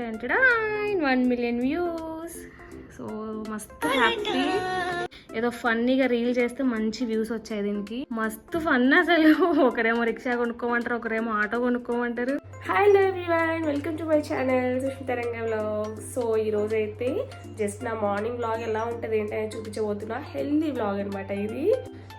One million views. So మస్తు happy ఏదో ఫన్నీగా రీల్ చేస్తే మంచి వ్యూస్ వచ్చాయి దీనికి. మస్తు ఫన్ అసలు. ఒకరేమో రిక్షా కొనుక్కోమంటారు ఒకరేమో auto కొనుక్కోమంటారు. Hi hello everyone welcome to my channel Sushmitaranga vlog so ఈ రోజు అయితే జస్ట్ నా మార్నింగ్ వ్లాగ్ ఎలా ఉంటుంది ఏంటని చూపించబోతున్నా. హెల్దీ వ్లాగ్ అనమాట ఇది.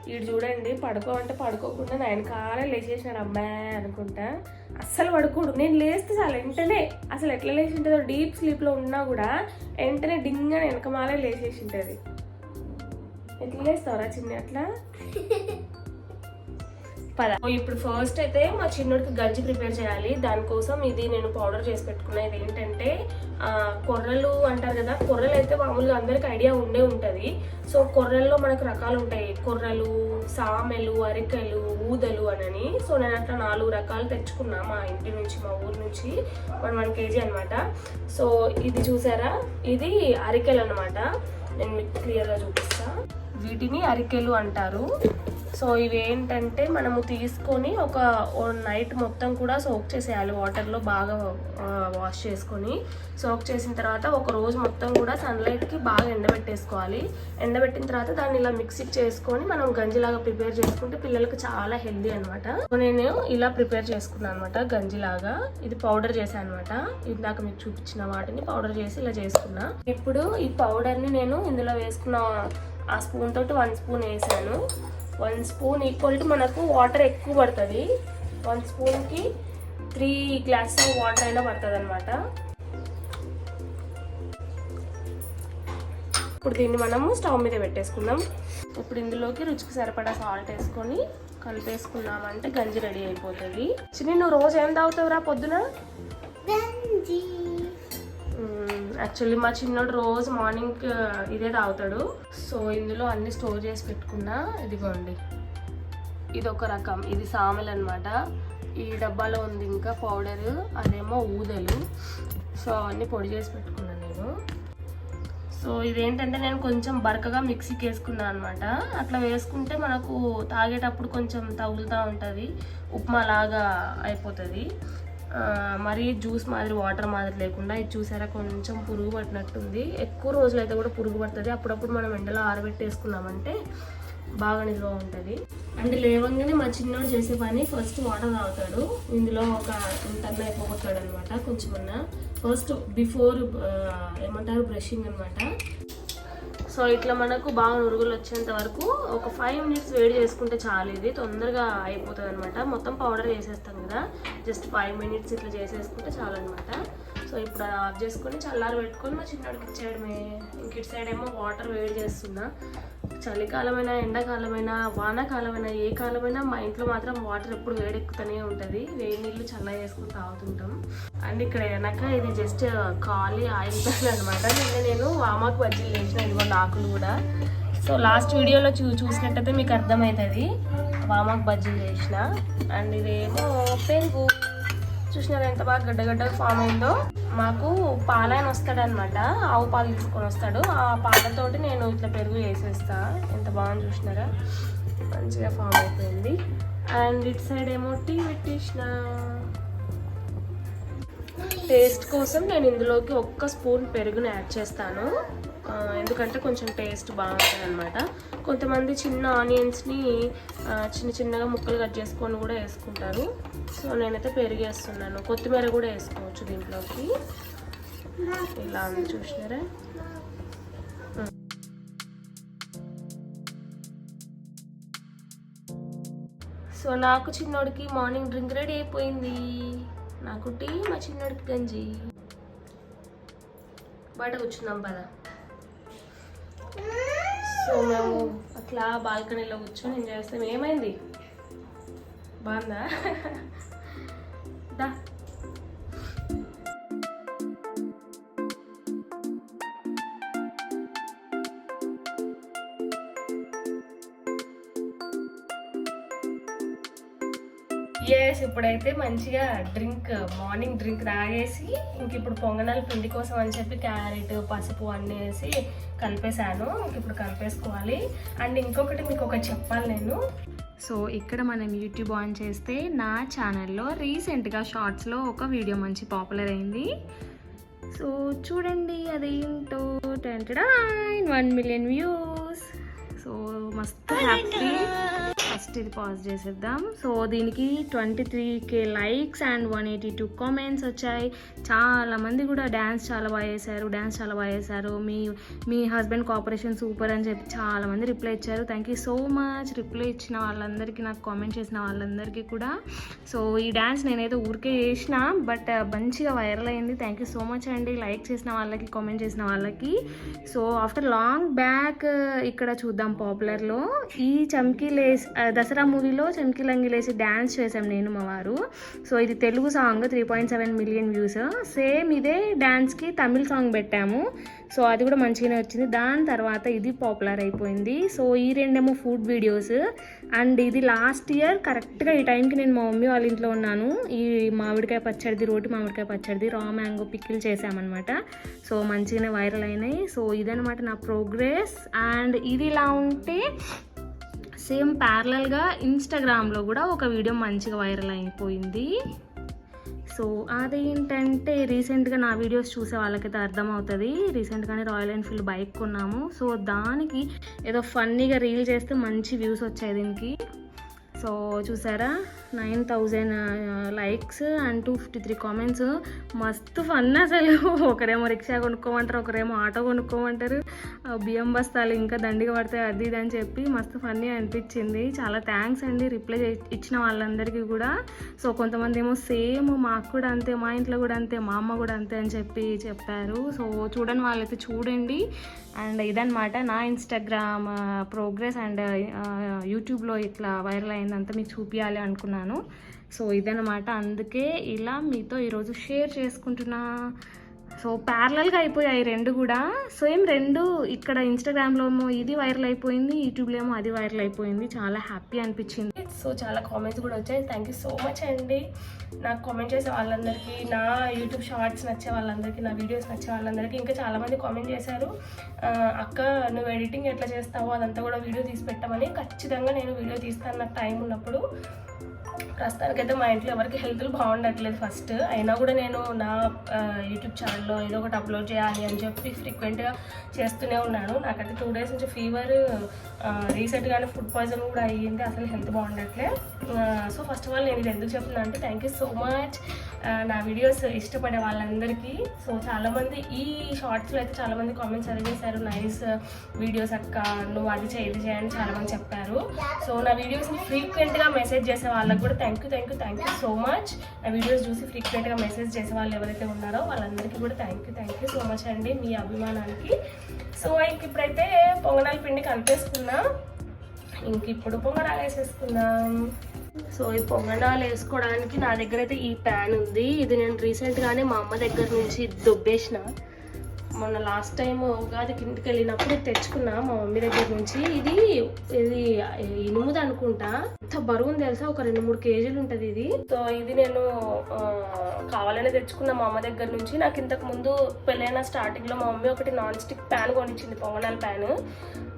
వీడు చూడండి పడుకో అంటే పడుకోకుండా నా వెనకాల లేచేసినాడు అమ్మాయి అనుకుంటా. అస్సలు పడుకోడు. నేను లేస్తే చాలా వెంటనే. అసలు ఎట్లా లేచి ఉంటుందో డీప్ స్లీప్లో ఉన్నా కూడా వెంటనే డింగా వెనకమాలే లేచేసి ఉంటుంది ఎట్లా లేస్తావరా చిన్న అట్లా? పద. ఇప్పుడు ఫస్ట్ అయితే మా చిన్నోడికి గంజి ప్రిపేర్ చేయాలి. దానికోసం ఇది నేను పౌడర్ చేసి పెట్టుకున్నా. ఇది ఏంటంటే కొర్రలు అంటారు కదా కొర్రలు అయితే మామూలుగా అందరికి ఐడియా ఉండే ఉంటుంది. సో కొర్రల్లో మనకు రకాలు ఉంటాయి. కొర్రలు సామెలు అరికెలు ఊదలు అనని. సో నేను అట్లా నాలుగు రకాలు తెచ్చుకున్నా మా ఇంటి నుంచి మా ఊరు నుంచి. వన్ వన్ కేజీ అనమాట సో ఇది చూసారా? ఇది అరికెలు అనమాట నేను మీకు క్లియర్గా చూపిస్తా. వీటిని అరికెలు అంటారు. సో ఇవి ఏంటంటే మనము తీసుకొని ఒక నైట్ మొత్తం కూడా సోక్ చేసేయాలి వాటర్లో బాగా వాష్ చేసుకొని. సోక్ చేసిన తర్వాత ఒక రోజు మొత్తం కూడా సన్లైట్కి బాగా ఎండబెట్టేసుకోవాలి. ఎండబెట్టిన తర్వాత దాన్ని ఇలా మిక్సీకి చేసుకొని మనం గంజిలాగా ప్రిపేర్ చేసుకుంటే పిల్లలకు చాలా హెల్దీ అనమాట నేను ఇలా ప్రిపేర్ చేసుకున్నాను అనమాట గంజిలాగా. ఇది పౌడర్ చేశాను అనమాట ఇందాక మీకు చూపించిన వాటిని పౌడర్ చేసి ఇలా చేసుకున్నా. ఇప్పుడు ఈ పౌడర్ని నేను ఇందులో వేసుకున్న ఆ స్పూన్ తోటి వన్ స్పూన్ వేసాను. వన్ స్పూన్ ఈక్వల్ టు మనకు వాటర్ ఎక్కువ పడుతుంది. వన్ స్పూన్కి త్రీ గ్లాస్ వాటర్ అయినా పడుతుంది అనమాట ఇప్పుడు దీన్ని మనము స్టవ్ మీద పెట్టేసుకుందాం. ఇప్పుడు ఇందులోకి రుచికి సరిపడా సాల్ట్ వేసుకొని కలిపేసుకున్నామంటే గంజి రెడీ అయిపోతుంది. చిన్ని నువ్వు రోజు ఏం తాగుతావురా పొద్దున? యాక్చువల్లీ మా చిన్నోడు రోజు మార్నింగ్ ఇదే తాగుతాడు. సో ఇందులో అన్ని స్టోర్ చేసి పెట్టుకున్నా ఇదిగోండి. ఇది ఒక రకం. ఇది సామెల్ అనమాట ఈ డబ్బాలో ఉంది ఇంకా పౌడరు అదేమో ఊదలు. సో అవన్నీ పొడి చేసి పెట్టుకున్నాను నేను. సో ఇదేంటంటే నేను కొంచెం బరకగా మిక్సీకి వేసుకున్నాను అనమాట అట్లా వేసుకుంటే మనకు తాగేటప్పుడు కొంచెం తగులుతూ ఉంటుంది. ఉప్మా లాగా అయిపోతుంది. మరీ జ్యూస్ మాదిరి వాటర్ మాదిరి లేకుండా ఇది చూసారా? కొంచెం పురుగు పట్టినట్టుంది. ఎక్కువ రోజులు అయితే కూడా పురుగు పడుతుంది. అప్పుడప్పుడు మనం ఎండలో ఆరబెట్టేసుకున్నామంటే బాగా నిల్వ ఉంటుంది. అంటే లేవంగానే మా చిన్నోడు చేసే పని ఫస్ట్ వాటర్ తాగుతాడు. ఇందులో ఒక ఇంతన్న అయిపోగొట్టాడు అనమాట కొంచెం ఫస్ట్ బిఫోర్ ఏమంటారు? బ్రషింగ్ అనమాట సో ఇట్లా మనకు బాగా నురుగులు వచ్చేంత వరకు ఒక ఫైవ్ మినిట్స్ వేడి చేసుకుంటే చాలు. ఇది తొందరగా అయిపోతుంది అనమాట మొత్తం పౌడర్ చేసేస్తాం కదా. జస్ట్ ఫైవ్ మినిట్స్ ఇట్లా చేసేసుకుంటే చాలు అనమాట సో ఇప్పుడు అది ఆఫ్ చేసుకొని చల్లారి పెట్టుకొని మా చిన్నడికి ఇచ్చేయడమే. ఇంక ఇటు సైడ్ ఏమో వాటర్ వేడి చేస్తున్నా. చలికాలమైనా ఎండాకాలమైనా వానాకాలమైనా ఏ కాలమైనా మా ఇంట్లో మాత్రం వాటర్ ఎప్పుడు వేడెక్కుతూనే ఉంటుంది. వేడి నీళ్ళు చల్ల చేసుకుని తాగుతుంటాం. అండ్ ఇక్కడ వెనక ఇది జస్ట్ ఖాళీ ఆయిల్ ప్యాన్ అనమాట నిన్న నేను వామాకు బజ్జీలు చేసిన ఇదిగోండి ఆకులు కూడా. సో లాస్ట్ వీడియోలో చూ చూసినట్టయితే మీకు అర్థమవుతుంది వామాకు బజ్జీలు చేసిన. అండ్ ఇదేమో పెరుగు. చూసినారు ఎంత బాగా గడ్డ గడ్డ ఫామ్ అయిందో? మాకు పాలైన వస్తాడనమాట ఆవు పాలు తీసుకొని వస్తాడు. ఆ పాలతోటి నేను ఇట్లా పెరుగు వేసేస్తా. ఎంత బాగుంది చూసినారా? మంచిగా ఫామ్ అయిపోయింది. అండ్ ఇట్ సైడ్ ఏమో టీ పెట్టేసిన. టేస్ట్ కోసం నేను ఇందులోకి ఒక్క స్పూన్ పెరుగుని యాడ్ చేస్తాను. ఎందుకంటే కొంచెం టేస్ట్ బాగుంటుంది అనమాట కొంతమంది చిన్న ఆనియన్స్ని చిన్న చిన్నగా ముక్కలు కట్ చేసుకొని కూడా వేసుకుంటారు. సో నేనైతే పెరుగు వేస్తున్నాను కొత్తిమీర కూడా వేసుకోవచ్చు దీంట్లోకి. ఇలా ఉంది చూసినారా? సో నాకు చిన్నోడికి మార్నింగ్ డ్రింక్ రెడీ అయిపోయింది. నాకు టీ మా చిన్నోడికి గంజి. బయట కూర్చున్నాం పదా. సో మేము అట్లా బాల్కనీలో కూర్చొని ఎంజాయ్ చేస్తాం. ఏమైంది? బాగుందా? ఎస్ ఇప్పుడైతే మంచిగా డ్రింక్ మార్నింగ్ డ్రింక్ తాగేసి ఇంక ఇప్పుడు పొంగనాల పిండి కోసం అని చెప్పి క్యారెట్ పసుపు అన్నీ వేసి కలిపేశాను. ఇంక ఇప్పుడు కలిపేసుకోవాలి. అండ్ ఇంకొకటి మీకు ఒకటి చెప్పాలి నేను. సో ఇక్కడ మనం యూట్యూబ్ ఆన్ చేస్తే నా ఛానల్లో రీసెంట్గా షార్ట్స్లో ఒక వీడియో మంచి పాపులర్ అయింది. సో చూడండి అదేంటో. వన్ మిలియన్ వ్యూస్ సో మస్తు హ్యాపీ ఫస్ట్ ఇది పాజ్ చేసేద్దాం. సో దీనికి twenty three K likes and one eighty two comments వచ్చాయి. చాలా మంది కూడా డ్యాన్స్ చాలా బాగా చేశారు డ్యాన్స్ చాలా బాగా చేశారు. మీ మీ హస్బెండ్ కోఆపరేషన్ సూపర్ అని చెప్పి చాలా మంది రిప్లై ఇచ్చారు. Thank you so much reply ఇచ్చిన వాళ్ళందరికీ నాకు కామెంట్ చేసిన వాళ్ళందరికీ కూడా. సో ఈ డ్యాన్స్ నేనైతే ఊరికే చేసిన బట్ uh, మంచిగా వైరల్ అయింది. థ్యాంక్ యూ సో మచ్ అండి. లైక్ చేసిన వాళ్ళకి కామెంట్ చేసిన వాళ్ళకి. సో ఆఫ్టర్ లాంగ్ బ్యాక్ ఇక్కడ చూద్దాం పాపులర్లో ఈ చమ్కీ లేస్ దసరా మూవీలో చమ్కీ లేసి డ్యాన్స్ చేసాం నేను మా వారు. సో ఇది Telugu song three point seven million views same ఇదే డ్యాన్స్కి తమిళ్ సాంగ్ పెట్టాము. సో అది కూడా మంచిగానే వచ్చింది. దాని తర్వాత ఇది పాపులర్ అయిపోయింది. సో ఈ రెండేమో ఫుడ్ వీడియోస్ అండ్ ఇది లాస్ట్ ఇయర్ కరెక్ట్గా ఈ టైంకి నేను మా మమ్మీ వాళ్ళ ఇంట్లో ఉన్నాను. ఈ మామిడికాయ పచ్చడిది రోటి మామిడికాయ పచ్చడిది రా మ్యాంగో పిక్కిల్ చేసామన్నమాట సో మంచిగానే వైరల్ అయినాయి. సో ఇదనమాట నా ప్రోగ్రెస్ అండ్ ఇది ఇలా ఉంటే సేమ్ ప్యారలల్గా ఇన్స్టాగ్రామ్లో కూడా ఒక వీడియో మంచిగా వైరల్ అయిపోయింది. సో అదేంటంటే రీసెంట్గా నా వీడియోస్ చూసే వాళ్ళకైతే అర్థమవుతుంది. రీసెంట్గానే రాయల్ ఎన్ఫీల్డ్ బైక్ కొన్నాము. సో దానికి ఏదో ఫన్నీగా రీల్ చేస్తే మంచి వ్యూస్ వచ్చాయి దీనికి. సో చూసారా? Nine thousand likes and two fifty three comments. మస్తు ఫన్ అసలు. ఒకరేమో రిక్షా కొనుక్కోమంటారు ఒకరేమో ఆటో కొనుక్కోమంటారు. బియ్యం బస్తాలు ఇంకా దండిగా పడతాయి అది ఇది అని చెప్పి మస్తు ఫన్నీ అనిపించింది. చాలా థ్యాంక్స్ అండి రిప్లై ఇచ్చిన వాళ్ళందరికీ కూడా. సో కొంతమంది ఏమో సేమ్ మాకు కూడా అంతే మా ఇంట్లో కూడా అంతే మా అమ్మ కూడా అంతే అని చెప్పి చెప్పారు. సో చూడని వాళ్ళైతే చూడండి. అండ్ ఇదనమాట నా ఇన్స్టాగ్రామ్ ప్రోగ్రెస్ అండ్ యూట్యూబ్లో ఇట్లా వైరల్ అయిందంతా మీకు చూపించాలి అనుకున్నాను. సో ఇదనమాట అందుకే ఇలా మీతో ఈరోజు షేర్ చేసుకుంటున్నా. సో ప్యారలల్గా అయిపోయాయి రెండు కూడా. సేమ్ రెండు ఇక్కడ ఇన్స్టాగ్రామ్లో ఏమో ఇది వైరల్ అయిపోయింది యూట్యూబ్లో ఏమో అది వైరల్ అయిపోయింది. చాలా హ్యాపీ అనిపించింది. సో చాలా కామెంట్స్ కూడా వచ్చాయి. థ్యాంక్ యూ సో మచ్ అండి. నాకు కామెంట్ చేసే వాళ్ళందరికీ నా యూట్యూబ్ షార్ట్స్ నచ్చే వాళ్ళందరికీ నా వీడియోస్ నచ్చే వాళ్ళందరికీ ఇంకా చాలామంది కామెంట్ చేశారు. అక్క నువ్వు ఎడిటింగ్ ఎట్లా చేస్తావో అదంతా కూడా వీడియో తీసి పెట్టమని ఖచ్చితంగా నేను వీడియో తీస్తాను. నాకు టైం ఉన్నప్పుడు ప్రస్తుతానికైతే మా ఇంట్లో ఎవరికి హెల్త్లు బాగుండట్లేదు ఫస్ట్. అయినా కూడా నేను నా యూట్యూబ్ ఛానల్లో ఏదో ఒకటి అప్లోడ్ చేయాలి అని చెప్పి ఫ్రీక్వెంట్గా చేస్తూనే ఉన్నాను. నాకైతే టూ డేస్ నుంచి ఫీవర్ రీసెంట్గానే ఫుడ్ పాయిజన్ కూడా అయ్యింది. అసలు హెల్త్ బాగుండట్లే. సో ఫస్ట్ ఆఫ్ ఆల్ నేను ఇది ఎందుకు చెప్తున్నా అంటే థ్యాంక్ యూ సో మచ్ నా వీడియోస్ ఇష్టపడే వాళ్ళందరికీ. సో చాలామంది ఈ షార్ట్స్లో అయితే చాలామంది కామెంట్స్ అది చేశారు. నైస్ వీడియోస్ అక్క నువ్వు అది చేయి ఇది చేయని చాలామంది చెప్పారు. సో నా వీడియోస్ని ఫ్రీక్వెంట్గా మెసేజ్ చేసే వాళ్ళకి కూడా thank you thank you thank you so much నా వీడియోస్ చూసి ఫ్రీక్వెంట్గా మెసేజ్ చేసే వాళ్ళు ఎవరైతే ఉన్నారో వాళ్ళందరికీ కూడా thank you thank you so much అండి మీ అభిమానానికి. సో ఇంక ఇప్పుడైతే పొంగనాల పిండి కలిపేసుకున్నా. ఇంక ఇప్పుడు పొంగనాలు వేసేసుకుందాం. సో ఈ పొంగనాలు వేసుకోవడానికి నా దగ్గర అయితే ఈ ప్యాన్ ఉంది. ఇది నేను రీసెంట్గానే మా అమ్మ దగ్గర నుంచి దొబ్బేసిన. మొన్న లాస్ట్ టైం ఉగాది ఇంటికి వెళ్ళినప్పుడు తెచ్చుకున్నా మా మమ్మీ దగ్గర నుంచి. ఇది ఇది ఇనుముది అనుకుంటా. ఎంత బరువు ఉంది తెలుసా? ఒక రెండు మూడు కేజీలు ఉంటుంది ఇది. సో ఇది నేను కావాలనే తెచ్చుకున్న మా అమ్మ దగ్గర నుంచి. నాకు ఇంతకు ముందు పెళ్ళైన స్టార్టింగ్లో మా మమ్మీ ఒకటి నాన్ స్టిక్ ప్యాన్ కొనిచ్చింది పొంగనాల ప్యాన్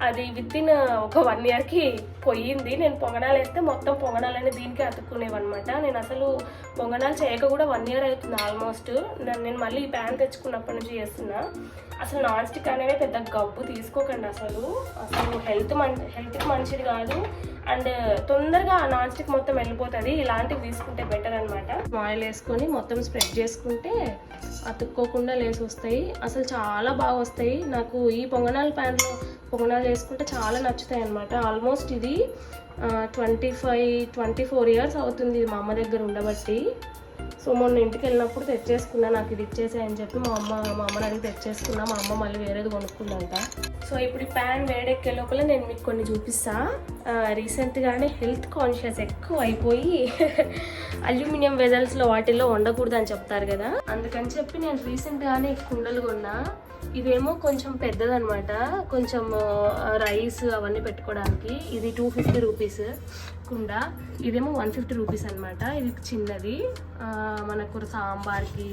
అది విత్ ఇన్ ఒక వన్ ఇయర్కి పోయింది. నేను పొంగనాలు వేస్తే మొత్తం పొంగనాలని దీనికి అతుక్కునేవన్నమాట. నేను అసలు పొంగనాలు చేయక కూడా వన్ ఇయర్ అవుతుంది ఆల్మోస్ట్ నేను మళ్ళీ ఈ ప్యాన్ తెచ్చుకున్నప్పటి నుంచి చేస్తున్నా. అసలు నాన్ స్టిక్ అనేవి పెద్ద గబ్బు తీసుకోకండి అసలు. అసలు హెల్త్ మం హెల్త్కి మంచిది కాదు. అండ్ తొందరగా నాన్ స్టిక్ మొత్తం వెళ్ళిపోతుంది. ఇలాంటివి తీసుకుంటే బెటర్ అనమాట ఆయిల్ వేసుకొని మొత్తం స్ప్రెడ్ చేసుకుంటే అతుక్కోకుండా లేసి వస్తాయి. అసలు చాలా బాగా వస్తాయి. నాకు ఈ పొంగనాల ప్యాన్లో పొంగనాలు వేసుకుంటే చాలా నచ్చుతాయి అనమాట ఆల్మోస్ట్ ఇది twenty five twenty four years అవుతుంది ఇది మా అమ్మ దగ్గర ఉండబట్టి. సో మొన్న ఇంటికి వెళ్ళినప్పుడు తెచ్చేసుకున్నా నాకు ఇది ఇచ్చేసాయని చెప్పి మా అమ్మ మా అమ్మని అడిగి తెచ్చేసుకున్నా మా అమ్మ మళ్ళీ వేరేది కొనుక్కుందంట. సో ఇప్పుడు ఈ ప్యాన్ వేడెక్కే లోపల నేను మీకు కొన్ని చూపిస్తా. రీసెంట్గానే హెల్త్ కాన్షియస్ ఎక్కువ అయిపోయి అల్యూమినియం వెజల్స్లో వాటిల్లో వండకూడదు అని చెప్తారు కదా. అందుకని చెప్పి నేను రీసెంట్గానే కుండలు కొన్నా. ఇదేమో కొంచెం పెద్దదనమాట. కొంచెం రైస్ అవన్నీ పెట్టుకోవడానికి ఇది టూ ఫిఫ్టీ రూపీస్ కుండా. ఇదేమో వన్ ఫిఫ్టీ రూపీస్ అనమాట. ఇది చిన్నది. మనకు సాంబార్కి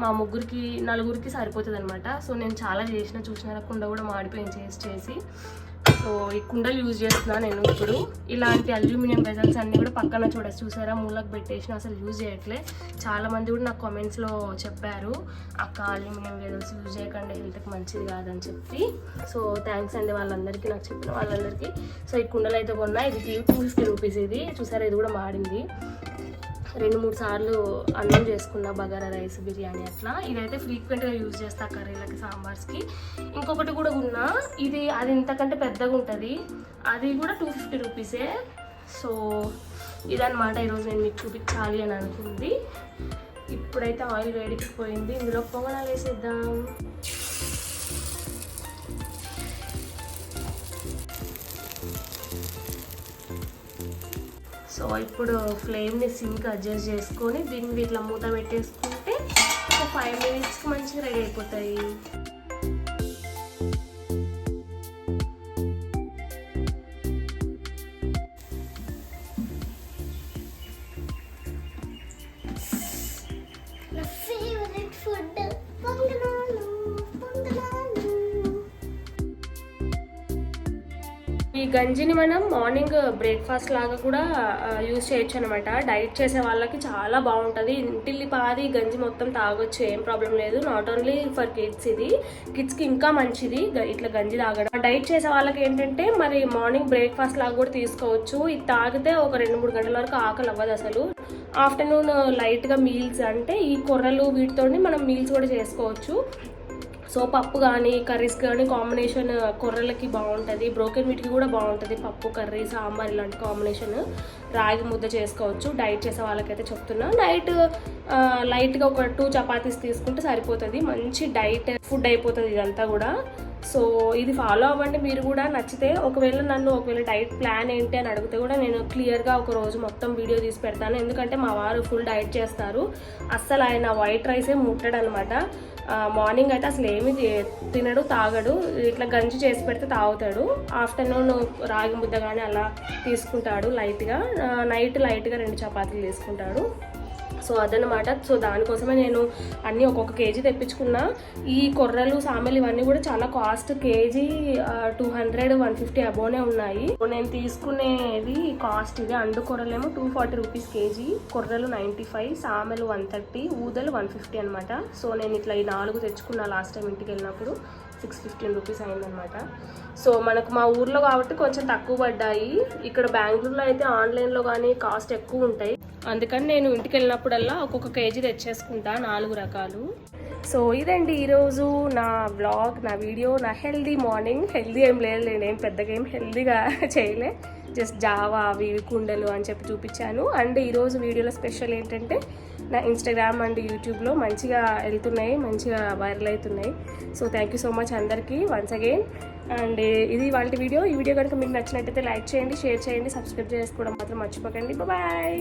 మా ముగ్గురికి నలుగురికి సరిపోతుంది అనమాట సో నేను చాలా చేసిన చూసిన కుండ కూడా మాడిపోయిన చేసి చేసి. సో ఈ కుండలు యూజ్ చేస్తున్నాను నేను ఇప్పుడు. ఇలాంటి అల్యూమినియం వెజల్స్ అన్నీ కూడా పక్కన చూడచ్చు చూసారా? మూలకు పెట్టేసిన అసలు యూజ్ చేయట్లే. చాలా మంది కూడా నాకు కామెంట్స్లో చెప్పారు అక్క అల్యూమినియం వెజల్స్ యూజ్ చేయకండి హెల్త్కి మంచిది కాదని చెప్పి. సో థ్యాంక్స్ అండి వాళ్ళందరికీ. నాకు చెప్పిన వాళ్ళందరికీ. సో ఈ కుండలు అయితే కొన్నా. ఇది టూ ఫిఫ్టీ రూపీస్ ఇది. చూసారా? ఇది కూడా మాడింది. రెండు మూడు సార్లు అన్నం చేసుకున్నా బగారా రైస్ బిర్యానీ అట్లా. ఇదైతే ఫ్రీక్వెంట్గా యూజ్ చేస్తా కర్రీలకి సాంబార్స్కి. ఇంకొకటి కూడా ఉన్నా ఇది అది ఇంతకంటే పెద్దగా ఉంటుంది. అది కూడా టూ ఫిఫ్టీ రూపీసే సో ఇదనమాట ఈరోజు నేను మీకు చూపించాలి అని అనుకుంది. ఇప్పుడైతే ఆయిల్ వేడికి పోయింది. ఇందులో పొంగనాలు వేసేద్దాం. సో ఇప్పుడు ఫ్లేమ్ని సింక్ అడ్జస్ట్ చేసుకొని దీన్ని ఇట్లా మూత పెట్టేసుకుంటే ఒక ఫైవ్ మినిట్స్కి మంచిగా రెడీ అయిపోతాయి. గంజిని మనం మార్నింగ్ బ్రేక్ఫాస్ట్ లాగా కూడా యూజ్ చేయొచ్చు అనమాట డైట్ చేసే వాళ్ళకి చాలా బాగుంటుంది. ఇంటిల్లి పాది గంజి మొత్తం తాగొచ్చు ఏం ప్రాబ్లం లేదు. నాట్ ఓన్లీ ఫర్ కిడ్స్ ఇది కిడ్స్కి ఇంకా మంచిది ఇట్లా గంజి తాగడం. డైట్ చేసే వాళ్ళకి ఏంటంటే మరి మార్నింగ్ బ్రేక్ఫాస్ట్ లాగా కూడా తీసుకోవచ్చు. ఇది తాగితే ఒక రెండు మూడు గంటల వరకు ఆకలి అవ్వదు అసలు. ఆఫ్టర్నూన్ లైట్గా మీల్స్ అంటే ఈ కొర్రలు వీటితోనే మనం మీల్స్ కూడా చేసుకోవచ్చు. సో పప్పు కానీ కర్రీస్ కానీ కాంబినేషన్ కొర్రలకి బాగుంటుంది. బ్రోకెన్ మీట్కి కూడా బాగుంటుంది. పప్పు కర్రీ సాంబార్ ఇలాంటి కాంబినేషన్ రాగి ముద్ద చేసుకోవచ్చు. డైట్ చేసే వాళ్ళకైతే చెప్తున్నా. నైట్ లైట్గా ఒక టూ చపాతీస్ తీసుకుంటే సరిపోతుంది. మంచి డైట్ ఫుడ్ అయిపోతుంది ఇదంతా కూడా. సో ఇది ఫాలో అవ్వండి. మీరు కూడా నచ్చితే ఒకవేళ నన్ను ఒకవేళ డైట్ ప్లాన్ ఏంటి అని అడిగితే కూడా నేను క్లియర్గా ఒక రోజు మొత్తం వీడియో తీసి పెడతాను. ఎందుకంటే మా వారు ఫుల్ డైట్ చేస్తారు. అస్సలు ఆయన వైట్ రైసే ముట్టడనమాట. మార్నింగ్ అయితే అసలు ఏమి తి- తినడు తాగడు. ఇట్లా గంజి చేసి పెడితే తాగుతాడు. ఆఫ్టర్నూన్ రాగి ముద్ద కానీ అలా తీసుకుంటాడు లైట్గా. నైట్ లైట్గా రెండు చపాతీలు తీసుకుంటాడు సో అదనమాట సో దానికోసమే నేను అన్నీ ఒక్కొక్క కేజీ తెప్పించుకున్నా. ఈ కొర్రలు సామెలు ఇవన్నీ కూడా చాలా cost. KG two hundred one fifty అబోనే ఉన్నాయి. సో నేను తీసుకునేవి కాస్ట్ ఇది. అండు కొర్రలేమో టూ ఫార్టీ రూపీస్ కేజీ. కొర్రలు నైంటీ ఫైవ్ సామెలు వన్ థర్టీ ఊదలు వన్ ఫిఫ్టీ అనమాట సో నేను ఇట్లా ఈ నాలుగు తెచ్చుకున్నా లాస్ట్ టైం ఇంటికి వెళ్ళినప్పుడు. సిక్స్ ఫిఫ్టీన్ రూపీస్ అయిందనమాట సో మనకు మా ఊర్లో కాబట్టి కొంచెం తక్కువ పడ్డాయి. ఇక్కడ బెంగళూరులో అయితే ఆన్లైన్లో కానీ కాస్ట్ ఎక్కువ ఉంటాయి. అందుకని నేను ఇంటికి వెళ్ళినప్పుడల్లా ఒక్కొక్క కేజీ తెచ్చేసుకుంటా నాలుగు రకాలు. సో ఇదండి ఈరోజు నా బ్లాగ్ నా వీడియో. నా హెల్దీ మార్నింగ్. హెల్దీ ఏం లేదు నేనేం ఏం పెద్దగా ఏం హెల్దీగా చేయలే. జస్ట్ జావా అవి కుండలు అని చెప్పి చూపించాను. అండ్ ఈరోజు వీడియోలో స్పెషల్ ఏంటంటే నా ఇన్స్టాగ్రామ్ అండ్ యూట్యూబ్లో మంచిగా వెళ్తున్నాయి మంచిగా వైరల్ అవుతున్నాయి. So thank you so much అందరికీ వన్స్ అగైన్ అండ్ ఇది వాళ్ళ వీడియో. ఈ వీడియో కనుక మీకు నచ్చినట్టయితే లైక్ చేయండి షేర్ చేయండి సబ్స్క్రైబ్ చేసుకోవడం మాత్రం మర్చిపోకండి. బాయ్